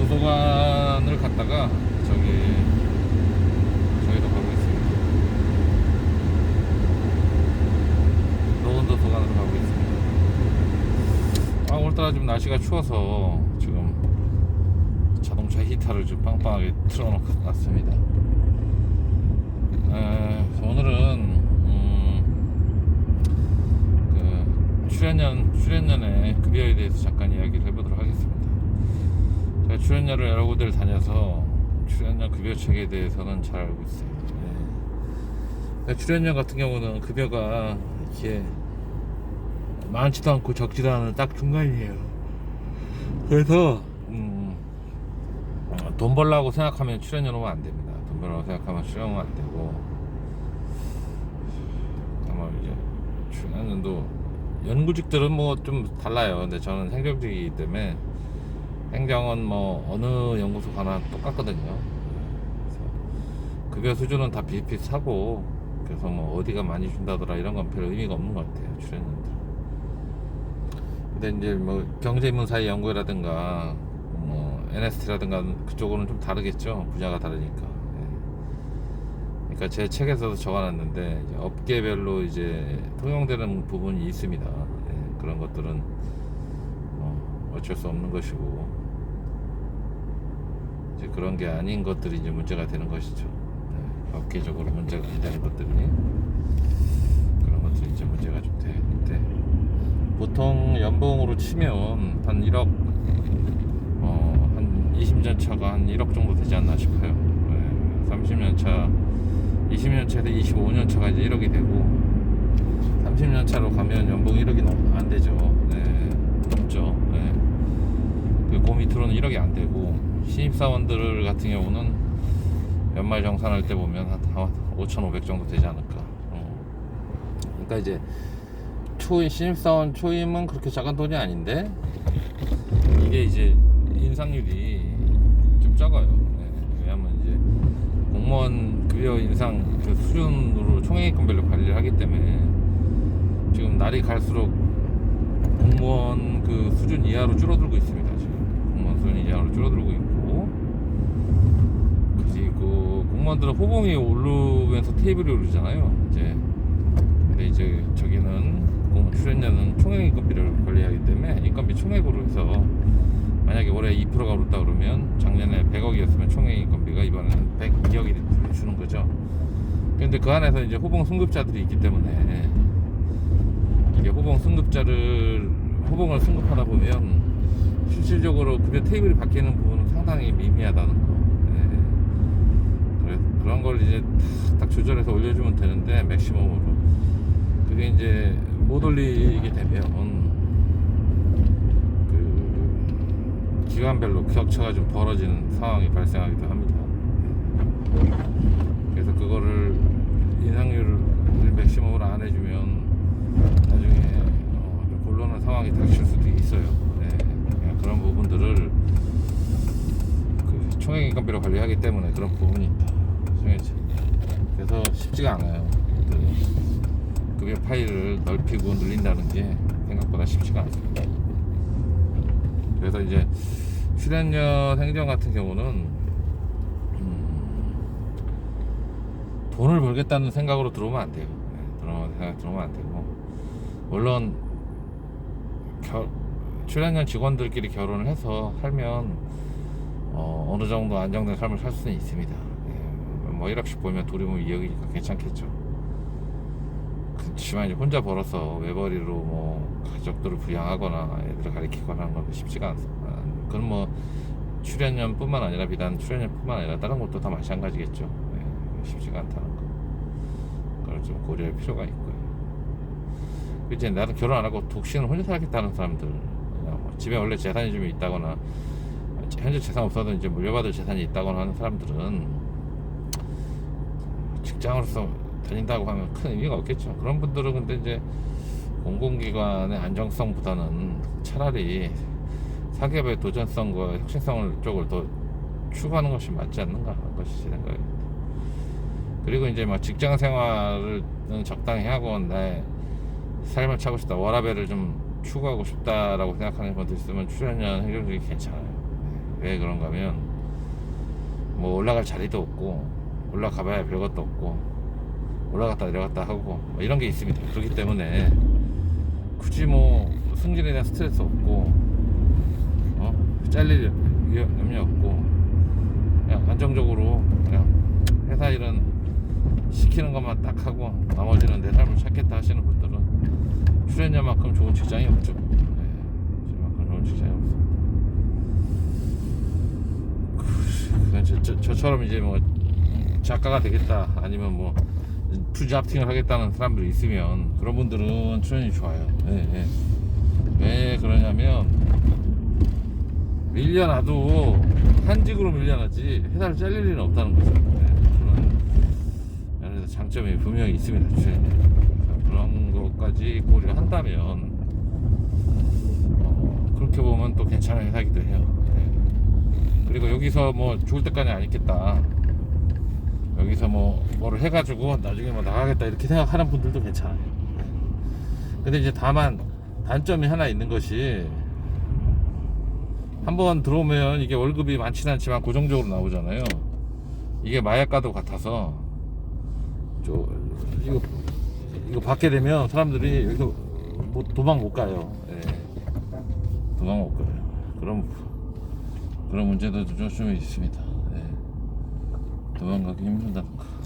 도서관을 갔다가 저기 저기도 가고 있습니다. 노원 도서관으로 가고 있습니다. 아 오늘따라 좀 날씨가 추워서 지금 자동차 히터를 좀 빵빵하게 틀어놓고 왔습니다. 에, 오늘은 음, 그 출연연의 급여에 대해서 잠깐 이야기를 해보도록 하겠습니다. 출연료를 여러 군데를 다녀서 출연료 급여 체계에 대해서는 잘 알고 있어요. 네. 출연료 같은 경우는 급여가 이렇게 많지도 않고 적지도 않은 딱 중간이에요. 그래서 음, 돈 벌라고 생각하면 출연료 넣으면 안 됩니다. 돈 벌라고 생각하면 출연하면 안 되고 아마 이제 출연료도 연구직들은 뭐 좀 달라요. 근데 저는 행정직이기 때문에 행정은 뭐 어느 연구소 가나 똑같거든요. 급여 수준은 다 비슷비슷하고 그래서 뭐 어디가 많이 준다더라 이런 건 별 의미가 없는 것 같아요. 출연료들. 근데 이제 뭐 경제문사의 연구라든가 뭐 NST라든가 그쪽으로는 좀 다르겠죠. 분야가 다르니까. 예. 그러니까 제 책에서도 적어놨는데 이제 업계별로 이제 통용되는 부분이 있습니다. 예, 그런 것들은 어, 어쩔 수 없는 것이고 이제 그런 게 아닌 것들이 이제 문제가 되는 것이죠. 예, 업계적으로 문제가 되는 것들이 그런 것들이 이제 문제가 좀 되는데 보통 연봉으로 치면 한 1억 어, 한 20년 차가 한 1억 정도 되지 않나 싶어요. 예, 30년 차 20년 차에서 25년 차가 이제 1억이 되고 30년 차로 가면 연봉 1억이 넘, 안 되죠. 네, 넘죠. 네. 그그 밑으로는 1억이 안 되고 신입사원들 같은 경우는 연말 정산할 때 보면 한 5,500 정도 되지 않을까. 어. 그러니까 이제 초임 신입사원 초임은 그렇게 작은 돈이 아닌데 이게 이제 인상률이 좀 적어요. 네, 왜냐하면 이제 공무원 급여 인상 그 수준으로 총액인별로 관리를 하기 때문에 지금 날이 갈수록 공무원 그 수준 이하로 줄어들고 있습니다. 지금 공무원 수준 이하로 줄어들고 있고 그리고 공무원들은 호봉이 오르면서 테이블이 오르잖아요. 이제 근데 이제 저기는 공 출연료는 총액 인건비를 관리하기 때문에 인건비 총액으로 해서 만약에 올해 2%가 오른다 그러면 작년에 100억이었으면 총액 인건비가 이번에는 102억이 주는 거죠. 근데 그 안에서 이제 호봉 승급자들이 있기 때문에 이게 호봉 승급자를 호봉을 승급하다 보면 실질적으로 급여 테이블이 바뀌는 부분은 상당히 미미하다는 거. 그런 걸 이제 딱, 딱 조절해서 올려주면 되는데 맥시멈으로 그게 이제 못 올리게 되면 그 기관별로 격차가 좀 벌어지는 상황이 발생하기도 합니다. 그래서 그거를 인상률을 맥시멈으로 안 해주면 나중에 어, 좀 곤란한 상황이 닥칠 수도 있어요. 네. 그런 부분들을 그 총액 인건비로 관리하기 때문에 그런 부분이 있다. 아시겠지? 그래서 쉽지가 않아요. 그 급여 파일을 넓히고 늘린다는 게 생각보다 쉽지가 않습니다. 그래서 이제 출연료 행정 같은 경우는 음, 돈을 벌겠다는 생각으로 들어오면 안 돼요. 네, 들어오면 안 되고 물론 겨, 출연료 직원들끼리 결혼을 해서 살면 어, 어느 정도 안정된 삶을 살 수는 있습니다. 예, 뭐 1억씩 벌면 둘이 뭐 2억이니까 괜찮겠죠. 그렇지만 이제 혼자 벌어서 외벌이로 뭐 가족들을 부양하거나 애들을 가리키거나 하는 건 쉽지가 않습니다. 그건 뭐 출연료뿐만 아니라 비단 출연료뿐만 아니라 다른 것도 다 마찬가지겠죠. 예, 쉽지가 않다는 거. 그걸 좀 고려할 필요가 있고요. 이제 나는 결혼 안 하고 독신을 혼자 살겠다는 사람들, 뭐 집에 원래 재산이 좀 있다거나 현재 재산 없어도 이제 물려받을 재산이 있다거나 하는 사람들은 직장으로서 다닌다고 하면 큰 의미가 없겠죠. 그런 분들은 근데 이제 공공기관의 안정성보다는 차라리 사기업의 도전성과 혁신성을 쪽을 더 추구하는 것이 맞지 않는가 하는 것이 제 생각입니다. 그리고 이제 막 직장 생활을 적당히 하고 내 삶을 차고 싶다 워라벨을 좀 추구하고 싶다라고 생각하는 분들 있으면 출연연 행정직이 괜찮아요. 네. 왜 그런가 하면 뭐 올라갈 자리도 없고 올라가봐야 별것도 없고 올라갔다 내려갔다 하고 뭐 이런 게 있습니다. 그렇기 때문에 굳이 뭐 승진에 대한 스트레스 없고 어? 잘릴 염려 없고 그냥 안정적으로 그냥 회사 일은 시키는 것만 딱 하고 나머지는 내 삶을 찾겠다 하시는 분들은 출연료만큼 좋은 직장이 없죠. 네, 출연료만큼 좋은 직장이 없습니다. 그- 그건 저, 저, 저처럼 이제 뭐 작가가 되겠다 아니면 뭐 투잡팅을 하겠다는 사람들이 있으면 그런 분들은 출연이 좋아요. 네, 네. 왜 그러냐면 밀려나도 한직으로 밀려나지 회사를 잘릴 일은 없다는 거죠. 네, 그런 장점이 분명히 있습니다. 출연이. 그런 것까지 고려 한다면 어, 그렇게 보면 또 괜찮은 회사기도 해요. 네. 그리고 여기서 뭐 죽을 때까지 안 있겠다. 여기서 뭐 뭐를 해가지고 나중에 뭐 나가겠다 이렇게 생각하는 분들도 괜찮아요. 네. 근데 이제 다만 단점이 하나 있는 것이 한번 들어오면 이게 월급이 많지는 않지만 고정적으로 나오잖아요. 이게 마약과도 같아서 저 이거 이거 받게 되면 사람들이 여기서 뭐 도망 못 가요. 예. 도망 못 가요. 그런 그런 문제도 좀 있습니다. 예. 도망가기 힘들다는 거.